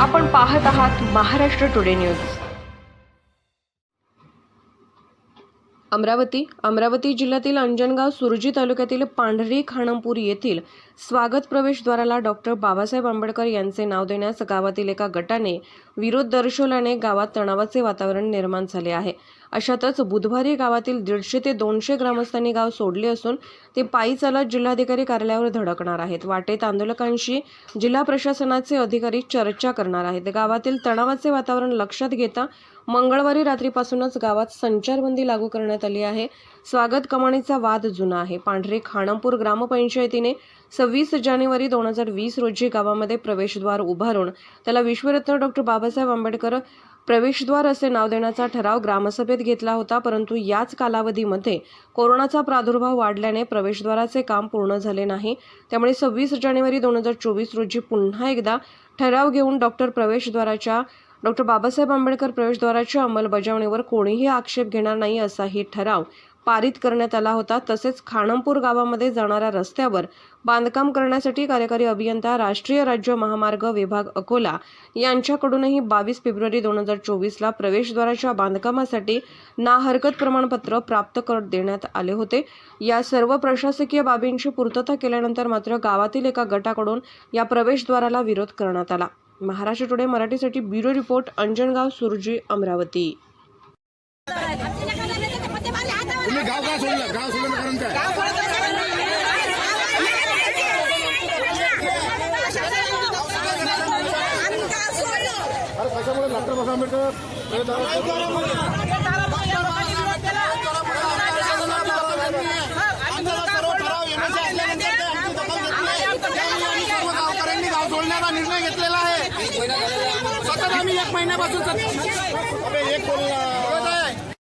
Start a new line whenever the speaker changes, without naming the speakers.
आपण पाहत आहात महाराष्ट्र टुडे न्यूज. अमरावती अमरावती जिल्ह्यातील अंजनगाव सुरजी तालुक्यातील पांढरी खाणमपूर येथील स्वागत प्रवेशद्वाराला डॉक्टर बाबासाहेब आंबेडकर यांचे नाव देण्यास गावातील एका गटाने विरोध दर्शवल्याने गावात तणावाचे वातावरण निर्माण झाले आहे. अशातच बुधवारी गावातील दीडशे ते दोनशे ग्रामस्थांनी गाव सोडले असून ते पायी चालत जिल्हाधिकारी कार्यालयावर धडकणार आहेत. वाटेत आंदोलकांशी जिल्हा प्रशासनाचे अधिकारी चर्चा करणार आहेत. गावातील तणावाचे वातावरण लक्षात घेता मंगळवारी रात्रीपासूनच गावात संचारबंदी लागू करण्यात आली आहे. स्वागत कमाणीचा वाद जुना आहे. पांढरे खाणमपूर ग्रामपंचायतीने सव्वीस जानेवारी दोन हजार वीस रोजी गावामध्ये प्रवेशद्वार उभारून त्याला विश्वरत्न डॉक्टर बाबासाहेब आंबेडकर प्रवेशद्वार असे नाव देण्याचा ठराव ग्रामसभेत घेतला होता परंतु याच कालावधीमध्ये कोरोनाचा प्रादुर्भाव वाढल्याने प्रवेशद्वाराचे काम पूर्ण झाले नाही. त्यामुळे सव्वीस जानेवारी दोन हजार चोवीस रोजी पुन्हा एकदा ठराव घेऊन डॉक्टर प्रवेशद्वाराच्या डॉक्टर बाबासाहेब आंबेडकर प्रवेशद्वाराच्या अंमलबजावणीवर कोणीही आक्षेप घेणार नाही असाही ठराव पारित करण्यात आला होता. तसेच खाणमपूर गावामध्ये जाणाऱ्या रस्त्यावर बांधकाम करण्यासाठी कार्यकारी अभियंता राष्ट्रीय राज्य महामार्ग विभाग अकोला यांच्याकडूनही बावीस फेब्रुवारी दोन हजार चोवीसला प्रवेशद्वाराच्या बांधकामासाठी ना हरकत प्रमाणपत्र प्राप्त कर देण्यात आले होते. या सर्व प्रशासकीय बाबींची पूर्तता केल्यानंतर मात्र गावातील एका गटाकडून या प्रवेशद्वाराला विरोध करण्यात आला. महाराष्ट्र टुडे मराठीसाठी ब्युरो रिपोर्ट अंजनगाव सुरजी अमरावती.
तुम्ही गाव का सोडलं गाव सोडलं कारण काय अरे कशामुळे डॉक्टर बाबासाहेब आंबेडकर हे दारू- गावकऱ्यांनी गाव सोडण्याचा निर्णय घेतलेला आहे सतत आम्ही एक महिन्यापासून एक बोलला